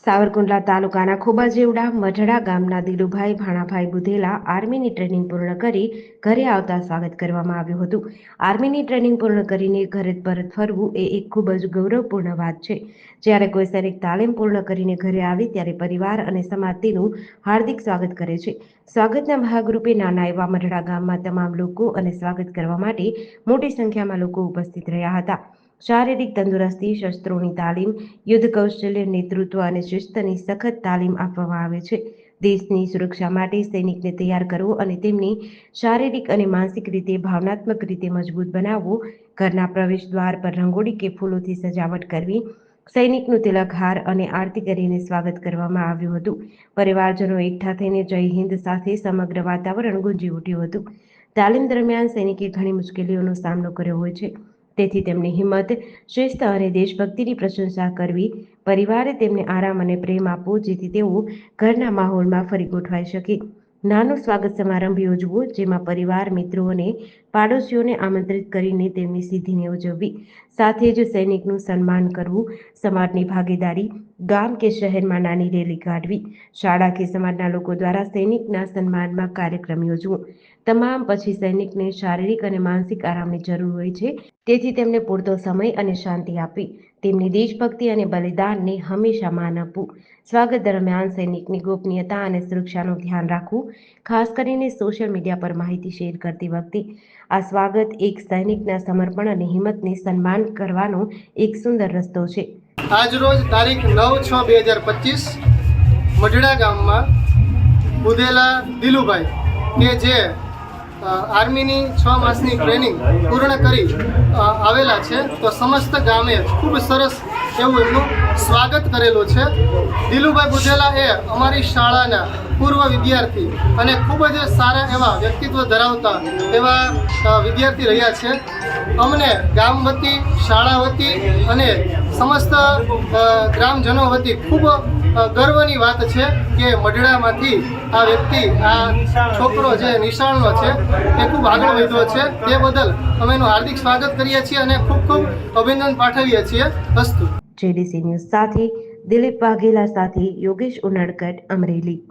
સાવરકુંડલા તાલુકાના ખોબાજેવડા મઢડા ગામના દિલુભાઈ ભાણાભાઈ બુધેલા આર્મીની ટ્રેનિંગ પૂર્ણ કરી ઘરે આવતા સ્વાગત કરવામાં આવ્યું હતું. આર્મીની ટ્રેનિંગ પૂર્ણ કરીને ઘરે પરત ફરવું એ એક ખૂબ જ ગૌરવપૂર્ણ વાત છે. જ્યારે કોઈ સૈનિક તાલીમ પૂર્ણ કરીને ઘરે આવે ત્યારે પરિવાર અને સમાજ તેનું હાર્દિક સ્વાગત કરે છે. સ્વાગતના ભાગરૂપે નાના એવા મઢડા ગામમાં તમામ લોકો અને સ્વાગત કરવા માટે મોટી સંખ્યામાં લોકો ઉપસ્થિત રહ્યા હતા. શારીરિક તંદુરસ્તી શસ્ત્રોની તાલીમ, યુદ્ધ કૌશલ્ય, નેતૃત્વ અને શિસ્તની સખત તાલીમ આપવામાં આવે છે. દેશની સુરક્ષા માટે સૈનિકને તૈયાર કરવો અને તેમની શારીરિક અને માનસિક રીતે ભાવનાત્મક રીતે મજબૂત બનાવવું, ઘરના પ્રવેશ દ્વાર પર રંગોળી કે ફૂલોથી સજાવટ કરવી, સૈનિકનું તિલકહાર અને આરતી કરીને સ્વાગત કરવામાં આવ્યું હતું. પરિવારજનો એકઠા થઈને જય હિન્દ સાથે સમગ્ર વાતાવરણ ગુંજી ઉઠ્યું હતું. તાલીમ દરમિયાન સૈનિકે ઘણી મુશ્કેલીઓનો સામનો કર્યો હોય છે. તેથી તેમની હિંમત શ્રેષ્ઠ અને દેશભક્તિની પ્રશંસા કરવી, પરિવારે તેમને આરામ અને પ્રેમ આપવો જેથી તેઓ ઘરના માહોલમાં ફરી ગોઠવાઈ શકે. નાનો સ્વાગત સમારંભ યોજવો, જેમાં પરિવાર, મિત્રો અને પાડોશીઓને આમંત્રિત કરીને તેમની સિદ્ધિને ઉજવવી, સાથે જ સૈનિકનું સન્માન કરવું, સમાજની ભાગીદારી, ગામ કે શહેરમાં નાની રેલી કાઢવી, શાળા કે સમાજના લોકો દ્વારા સૈનિકના સન્માનમાં કાર્યક્રમ યોજવો. તમામ પછી સૈનિકને શારીરિક અને માનસિક આરામની જરૂર હોય છે. તેથી તેમને પૂરતો સમય અને શાંતિ આપવી. તેમની દેશભક્તિ અને બલિદાનને હંમેશા માન આપવું. સ્વાગત દરમિયાન સૈનિકની ગોપનીયતા અને સુરક્ષાનું ધ્યાન રાખવું. ખાસ કરીને સોશિયલ મીડિયા પર માહિતી શેર કરતી વખતે. આ સ્વાગત એક સૈનિકના સમર્પણ અને હિંમતને સન્માન કરવાનો એક સુંદર રસ્તો છે. આજરોજ તારીખ નવ છ બે હજાર પચીસ મઢડા ગામમાં ઉદેલા દિલુભાઈ કે જે આર્મીની છ માસની ટ્રેનિંગ પૂર્ણ કરી આવેલા છે. તો સમસ્ત ગામે ખૂબ સરસ એવું એમનું સ્વાગત કરેલું છે? દિલુભાઈ બુધેલા એ અમારી શાળાના પૂર્વ વિદ્યાર્થી અને ખૂબ જ સારા એવા વ્યક્તિત્વ ધરાવતા એવા વિદ્યાર્થી રહ્યા છે. અમને ગામ વતી, શાળા વતી અને સમસ્ત ગ્રામજનો વતી ખૂબ ગર્વની વાત છે કે મઢડામાંથી આ વ્યક્તિ, આ છોકરો જે નિશાળનો છે, એ ખૂબ આગળ વધ્યો છે. તે બદલ અમે એનું હાર્દિક સ્વાગત કરીએ છીએ અને ખૂબ ખૂબ અભિનંદન પાઠવીએ છીએ. અસ્તુ. જેડીસી ન્યૂઝ સાથે દિલીપ વાઘેલા સાથે યોગેશ ઉનડકટ અમરેલી.